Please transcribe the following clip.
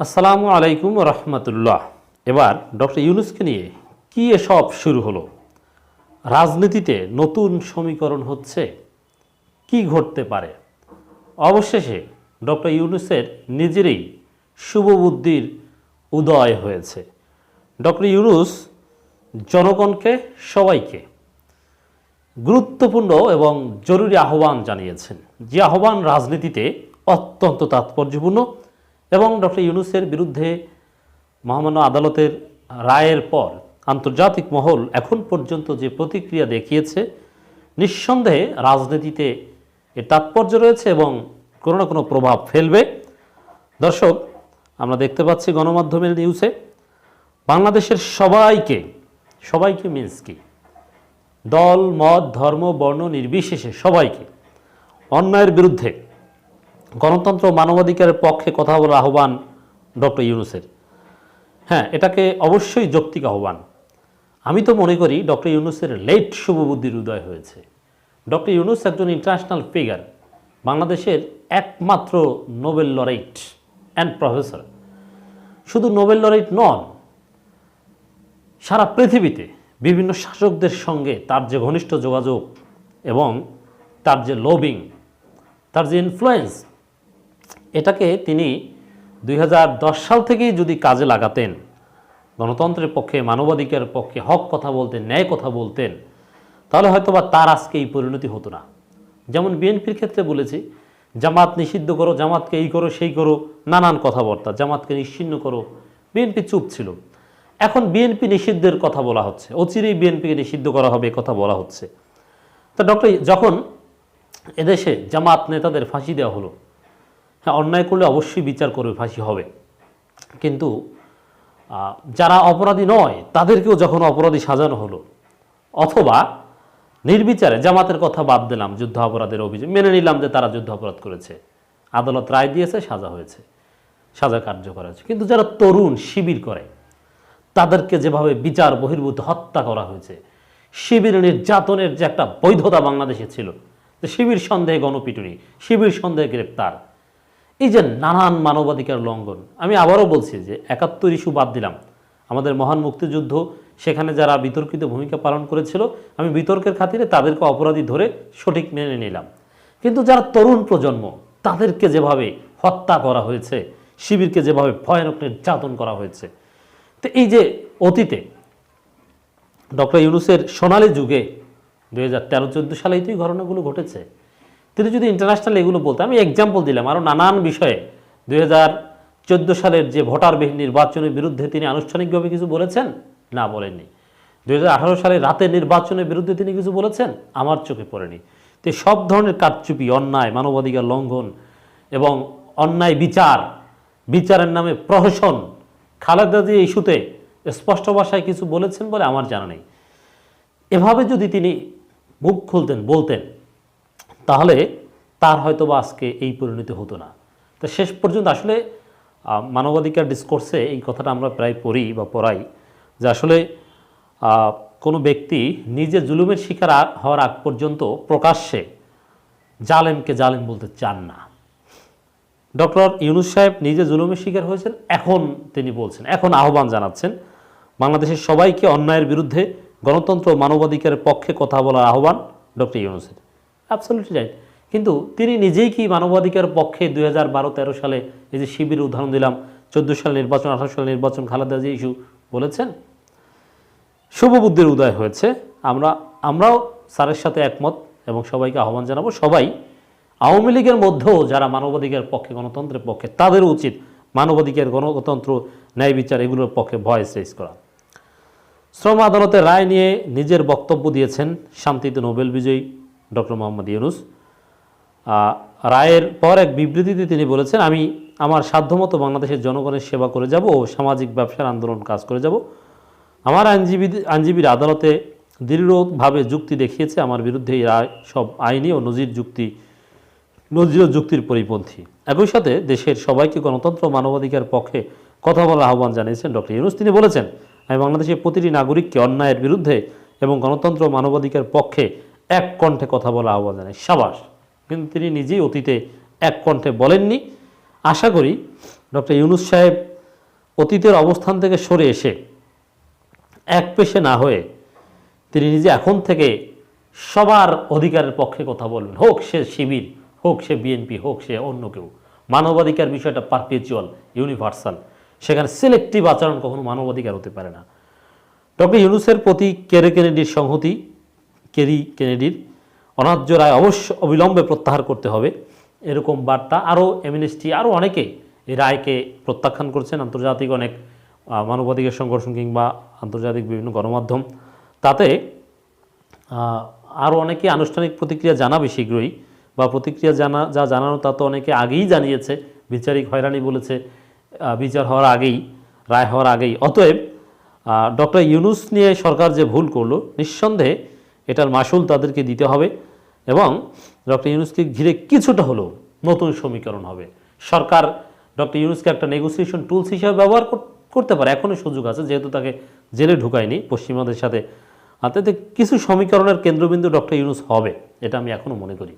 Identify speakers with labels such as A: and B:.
A: আসসালামু আলাইকুম রহমতুল্লাহ। এবার ডক্টর ইউনুসকে নিয়ে কি এসব শুরু হলো? রাজনীতিতে নতুন সমীকরণ হচ্ছে, কি ঘটতে পারে? অবশেষে ডক্টর ইউনুসের নিজেরই শুভবুদ্ধির উদয় হয়েছে। ডক্টর ইউনুস জনগণকে, সবাইকে গুরুত্বপূর্ণ এবং জরুরি আহ্বান জানিয়েছেন যে আহ্বান রাজনীতিতে অত্যন্ত তাৎপর্যপূর্ণ। এবং ডক্টর ইউনুসের বিরুদ্ধে মহামান্য আদালতের রায়ের পর আন্তর্জাতিক মহল এখন পর্যন্ত যে প্রতিক্রিয়া দেখিয়েছে, নিঃসন্দেহে রাজনীতিতে এর তাৎপর্য রয়েছে এবং কোনো না কোনো প্রভাব ফেলবে। দর্শক, আমরা দেখতে পাচ্ছি গণমাধ্যমের নিউজে, বাংলাদেশের সবাইকে সবাইকে মিন্স কি? দল, মত, ধর্ম, বর্ণ নির্বিশেষে সবাইকে অন্যায়ের বিরুদ্ধে গণতন্ত্র মানবাধিকারের পক্ষে কথা বলার আহ্বান ডক্টর ইউনুসের। হ্যাঁ এটাকে অবশ্যই যৌক্তিক আহ্বান। আমি তো মনে করি ডক্টর ইউনুসের লেট শুভবুদ্ধির উদয় হয়েছে। ডক্টর ইউনুস একজন ইন্টারন্যাশনাল ফিগার বাংলাদেশের একমাত্র নোবেল লরাইট অ্যান্ড প্রফেসর শুধু নোবেল লরাইট নন, সারা পৃথিবীতে বিভিন্ন শাসকদের সঙ্গে তার যে ঘনিষ্ঠ যোগাযোগ এবং তার যে লবিং তার যে ইনফ্লুয়েন্স এটাকে তিনি দুই হাজার দশ সাল থেকেই যদি কাজে লাগাতেন, গণতন্ত্রের পক্ষে, মানবাধিকারের পক্ষে, হক কথা বলতেন, ন্যায় কথা বলতেন, তাহলে হয়তোবা তার আজকে এই পরিণতি হতো না। যেমন বিএনপির ক্ষেত্রে বলেছি, জামাত নিষিদ্ধ করো, জামাতকে এই করো, সেই করো, নানান কথাবার্তা, জামাতকে নিশ্চিন্ন করো, বিএনপি চুপ ছিল। এখন বিএনপি নিষিদ্ধের কথা বলা হচ্ছে, অচিরেই বিএনপিকে নিষিদ্ধ করা হবে কথা বলা হচ্ছে। তো ডক্টর, যখন এদেশে জামাত নেতাদের ফাঁসি দেওয়া হলো হ্যাঁ অন্যায় করলে অবশ্যই বিচার করবে, ফাঁসি হবে। কিন্তু যারা অপরাধী নয়, তাদেরকেও যখন অপরাধী সাজানো হলো, অথবা নির্বিচারে জামাতের কথা বাদ দিলাম যুদ্ধ অপরাধের অভিযোগ, মেনে নিলাম যে তারা যুদ্ধ অপরাধ করেছে, আদালত রায় দিয়েছে, সাজা হয়েছে, সাজা কার্যকর হয়েছে। কিন্তু যারা তরুণ শিবির করে, তাদেরকে যেভাবে বিচার বহির্ভূত হত্যা করা হয়েছে, শিবির নির্যাতনের যে একটা বৈধতা বাংলাদেশে ছিল শিবির সন্দেহে গণপিটুনি, শিবির সন্দেহে গ্রেপ্তার এই যে নানান মানবাধিকার লঙ্ঘন, আমি আবারও বলছি যে একাত্তর ইস্যু বাদ দিলাম। আমাদের মহান মুক্তিযুদ্ধ, সেখানে যারা বিতর্কিত ভূমিকা পালন করেছিল, আমি বিতর্কের খাতিরে তাদেরকে অপরাধী ধরে সঠিক মেনে নিলাম। কিন্তু যারা তরুণ প্রজন্ম, তাদেরকে যেভাবে হত্যা করা হয়েছে, শিবিরকে যেভাবে ভয়ানক নির্যাতন করা হয়েছে, তো এই যে অতীতে ডক্টর ইউনুসের সোনালী যুগে, দুই হাজার তেরো, চোদ্দ সালেই তো এই ঘটনাগুলো ঘটেছে। তিনি যদি ইন্টারন্যাশনাল এগুলো বলতে আমি এক্সাম্পল দিলাম আরও নানান বিষয়ে। দুই চোদ্দ সালের যে ভোটারবিহীন নির্বাচনের বিরুদ্ধে তিনি আনুষ্ঠানিকভাবে কিছু বলেছেন? না, বলেননি। দুই হাজার আঠারো সালে রাতের নির্বাচনের বিরুদ্ধে তিনি কিছু বলেছেন? আমার চোখে পড়েনি। তো সব ধরনের কারচুপি, অন্যায়, মানবাধিকার লঙ্ঘন এবং অন্যায় বিচার, বিচারের নামে প্রহসন, খালেদা জিয়া ইস্যুতে স্পষ্ট ভাষায় কিছু বলেছেন বলে আমার জানা নেই। এভাবে যদি তিনি মুখ খুলতেন, বলতেন তাহলে তার হয়তো বা আজকে এই পরিণতি হতো না। তো শেষ পর্যন্ত আসলে মানবাধিকার ডিসকোর্সে এই কথাটা আমরা প্রায় পড়ি বা পড়াই যে আসলে কোনো ব্যক্তি নিজে জুলুমের শিকার হওয়ার আগ পর্যন্ত প্রকাশ্যে জালেমকে জালেম বলতে চান না। ডক্টর ইউনুস সাহেব নিজে জুলুমের শিকার হয়েছেন, এখন তিনি বলছেন, এখন আহ্বান জানাচ্ছেন, বাংলাদেশের সবাইকে অন্যায়ের বিরুদ্ধে গণতন্ত্র মানবাধিকারের পক্ষে কথা বলার আহ্বান ডক্টর ইউনুসের অ্যাবসলিউটলি রাইট কিন্তু তিনি নিজেই কি মানবাধিকার পক্ষে দুই হাজার বারো তেরো সালে এই যে শিবির উদাহরণ দিলাম, চোদ্দ সাল নির্বাচন, আঠারো সাল নির্বাচন, খালেদা জিয়া ইস্যু বলেছেন। শুভবুদ্ধির উদয় হয়েছে। আমরা, আমরাও স্যারের সাথে একমত এবং সবাইকে আহ্বান জানাব, সবাই আওয়ামী লীগের মধ্যেও যারা মানবাধিকার পক্ষে, গণতন্ত্রের পক্ষে তাদেরও উচিত মানবাধিকার, গণতন্ত্র, ন্যায় বিচার এগুলোর পক্ষে ভয়েস রেজ করা। শ্রম আদালতের রায় নিয়ে নিজের বক্তব্য দিয়েছেন শান্তিতে নোবেল বিজয়ী ডক্টর মোহাম্মদ ইউনুস। রায়ের পর এক বিবৃতিতে তিনি বলেছেন, আমি আমার সাধ্যমতো বাংলাদেশের জনগণের সেবা করে যাব ও সামাজিক ব্যবসার আন্দোলন কাজ করে যাব। আমার আইনজীবী, আইনজীবীর আদালতে দৃঢ়ভাবে যুক্তি দেখিয়েছে আমার বিরুদ্ধে এই রায়, সব আইনি ও নজির যুক্তি, নজির যুক্তির পরিপন্থী। একই সাথে দেশের সবাইকে গণতন্ত্র মানবাধিকার পক্ষে কথা বলার আহ্বান জানিয়েছেন ডক্টর ইউনুস। তিনি বলেছেন, আমি বাংলাদেশের প্রতিটি নাগরিককে অন্যায়ের বিরুদ্ধে এবং গণতন্ত্র মানবাধিকার পক্ষে এক কণ্ঠে কথা বলা আহ্বান জানাই। সাবাস। কিন্তু তিনি নিজেই অতীতে এক কণ্ঠে বলেননি। আশা করি ডক্টর ইউনুস সাহেব অতীতের অবস্থান থেকে সরে এসে এক পেশে না হয়ে তিনি নিজে এখন থেকে সবার অধিকারের পক্ষে কথা বলবেন। হোক সে শিবির, হোক সে বিএনপি, হোক সে অন্য কেউ। মানবাধিকার বিষয়টা পারপেচুয়াল ইউনিভার্সাল সেখানে সিলেক্টিভ আচরণ কখনো মানবাধিকার হতে পারে না। ডক্টর ইউনুসের প্রতি কেরে কেনেডির সংহতি কেরি কেনেডির অনার্য রায় অবশ্য অবিলম্বে প্রত্যাহার করতে হবে। এরকম বার্তা আরও এমএনএসটি আরও অনেকে এই রায়কে প্রত্যাখ্যান করছেন। আন্তর্জাতিক অনেক মানবাধিকার সংগঠন কিংবা আন্তর্জাতিক বিভিন্ন গণমাধ্যম। তাতে আরও অনেকে আনুষ্ঠানিক প্রতিক্রিয়া জানাবে শীঘ্রই বা প্রতিক্রিয়া জানা, যা জানানো তা তো অনেকে আগেই জানিয়েছে। বিচারিক হয়রানি বলেছে বিচার হওয়ার আগেই, রায় হওয়ার আগেই। অতএব ডক্টর ইউনুস নিয়ে সরকার যে ভুল করল, নিঃসন্দেহে এটার মাসুল তাদেরকে দিতে হবে এবং ডক্টর ইউনুসকে ঘিরে কিছুটা হলেও নতুন সমীকরণ হবে। সরকার ডক্টর ইউনুসকে একটা নেগোসিয়েশন টুলস হিসেবে ব্যবহার করতে পারে, এখনও সুযোগ আছে, যেহেতু তাকে জেলে ঢুকায়নি পশ্চিমবঙ্গের সাথে। আর কিছু সমীকরণের কেন্দ্রবিন্দু ডক্টর ইউনুস হবে, এটা আমি এখনও মনে করি।